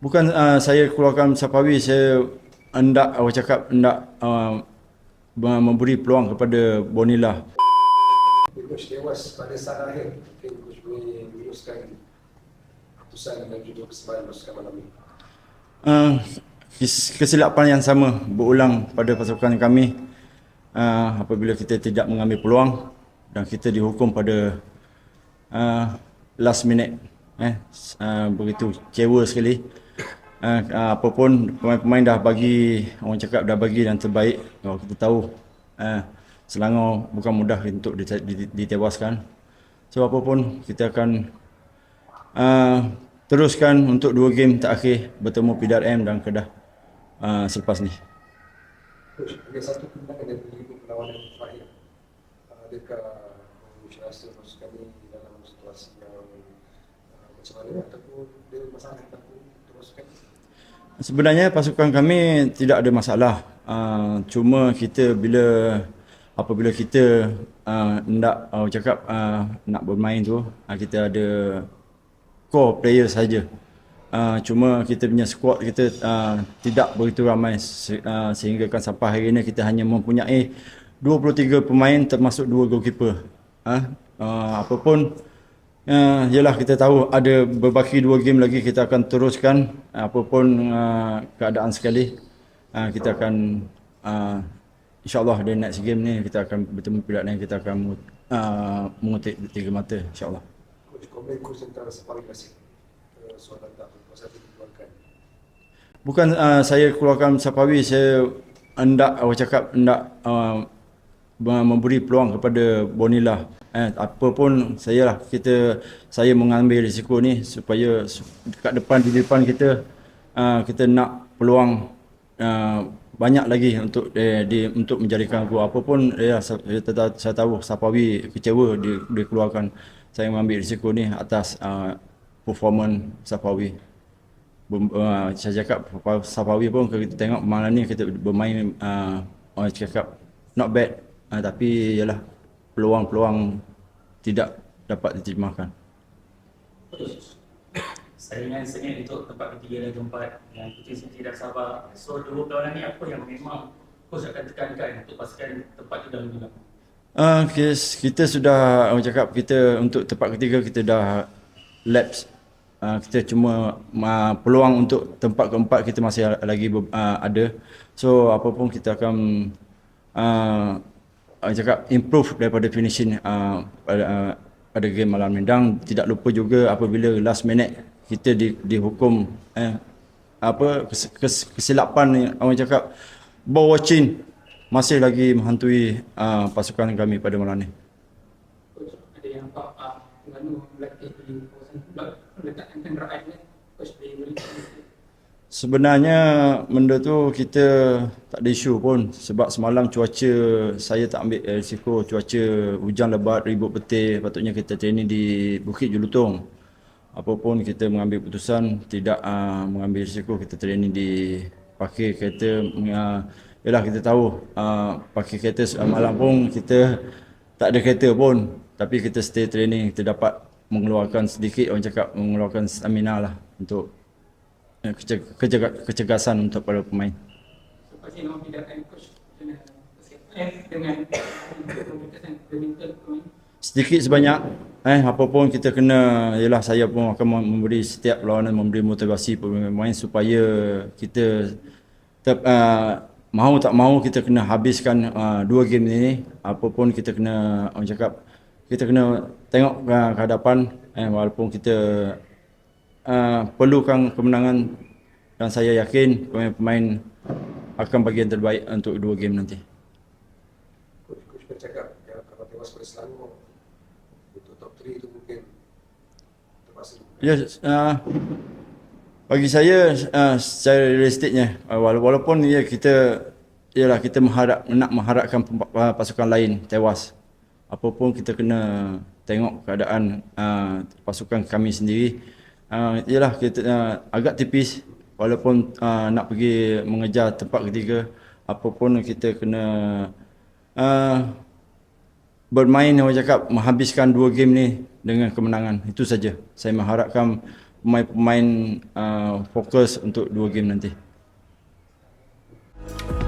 Bukan uh, saya keluarkan Sapawi, saya hendak, awak cakap hendak uh, memberi peluang kepada Bonilla. Coach tewas pada saat akhir. Mungkin Coach boleh luruskan keputusan dan juga persembahan pasukan malam ini. Uh, kes- kesilapan yang sama berulang pada pasukan kami uh, apabila kita tidak mengambil peluang dan kita dihukum pada uh, last minute eh uh, begitu kecewa sekali uh, uh, apapun pemain-pemain dah bagi orang cakap dah bagi yang terbaik kalau kita tahu uh, Selangor bukan mudah untuk dite- dite- ditewaskan so apapun kita akan uh, teruskan untuk dua game terakhir bertemu PDRM dan Kedah uh, selepas ni ada satu kemenangan dari lima perlawanan terakhir. Uh, Adakah Coach rasa dalam situasi yang uh, macam mana ataupun ada masalah pasukan ini? Sebenarnya pasukan kami tidak ada masalah. Uh, cuma kita bila apabila kita uh, nak uh, cakap uh, nak bermain tu, uh, kita ada core player saja. Uh, cuma kita punya squad kita uh, tidak begitu ramai se- uh, sehingga kan sampai hari ini kita hanya mempunyai 23 pemain termasuk dua goalkeeper. Uh, uh, apapun Uh, yalah kita tahu ada berbaki dua game lagi kita akan teruskan. Apapun uh, keadaan sekali uh, kita akan uh, insyaallah di next game ni kita akan bertemu pihak lain kita akan uh, mengutik tiga mata insyaallah. Bukan uh, saya keluarkan Sapawi saya hendak awak cakap hendak uh, memberi peluang kepada Bonilla. Eh apa pun saya lah kita saya mengambil risiko ni supaya su- dekat depan di depan kita uh, kita nak peluang uh, banyak lagi untuk eh, di untuk menjadikan gol apa pun ya saya, saya, saya tahu Sapawi kecewa dia dikeluarkan. Saya mengambil risiko ni atas uh, performance Sapawi. Uh, saya cakap Sapawi pun kita tengok malam ni kita bermain uh, orang cakap not bad uh, tapi ialah peluang-peluang tidak dapat diterjemahkan. Saingan sengit untuk tempat ketiga dan keempat yang kita sendiri dah sabar. So dua perlawanan ni apa yang memang coach akan tekankan untuk pastikan tempat tu dah menang. Uh, kes, kita sudah orang cakap kita untuk tempat ketiga kita dah lapse. Uh, kita cuma uh, peluang untuk tempat keempat kita masih lagi uh, ada. So apapun kita akan uh, orang cakap improve daripada finishing uh, pada uh, pada game malam ni. Dan tidak lupa juga apabila last minute kita di, dihukum eh, apa kes, kes, kesilapan orang cakap ball watching masih lagi menghantui uh, pasukan kami pada malam ni. Coach, ada yang Pak uh, pula meletakkan kenderaan ni Sebenarnya benda tu kita tak ada isu pun. Sebab semalam cuaca saya tak ambil risiko cuaca hujan lebat ribut petir patutnya kita training di Bukit Julutong. Apapun kita mengambil keputusan tidak uh, mengambil risiko kita training di parkir kereta. Uh, yalah kita tahu uh, parkir kereta semalam pun kita tak ada kereta pun. Tapi kita stay training kita dapat mengeluarkan sedikit orang cakap mengeluarkan stamina lah untuk kecergasan untuk para pemain. Eh, Sedikit sebanyak eh apapun kita kena ialah saya pun akan mem- memberi setiap perlawanan memberi motivasi pemain supaya kita ter, uh, mahu tak mahu kita kena habiskan uh, dua game ini. Apapun kita kena orang cakap kita kena tengok uh, ke hadapan eh walaupun kita uh, perlukan kemenangan dan saya yakin pemain-pemain akan bagi yang terbaik untuk dua game nanti. Coach, Coach bercakap yang kalau tewas pada Selangor untuk top 3 itu mungkin terpaksa Ya, uh, bagi saya uh, secara realistiknya uh, wala- walaupun ya kita ialah kita mengharap nak mengharapkan pasukan lain tewas. Apapun kita kena tengok keadaan uh, pasukan kami sendiri. Ah, ialah kita uh, ah, agak tipis. Walaupun uh, nak pergi mengejar tempat ketiga apa pun kita kena uh, bermain orang cakap menghabiskan dua game ni dengan kemenangan. Itu saja. Saya mengharapkan pemain-pemain uh, fokus untuk dua game nanti. thank you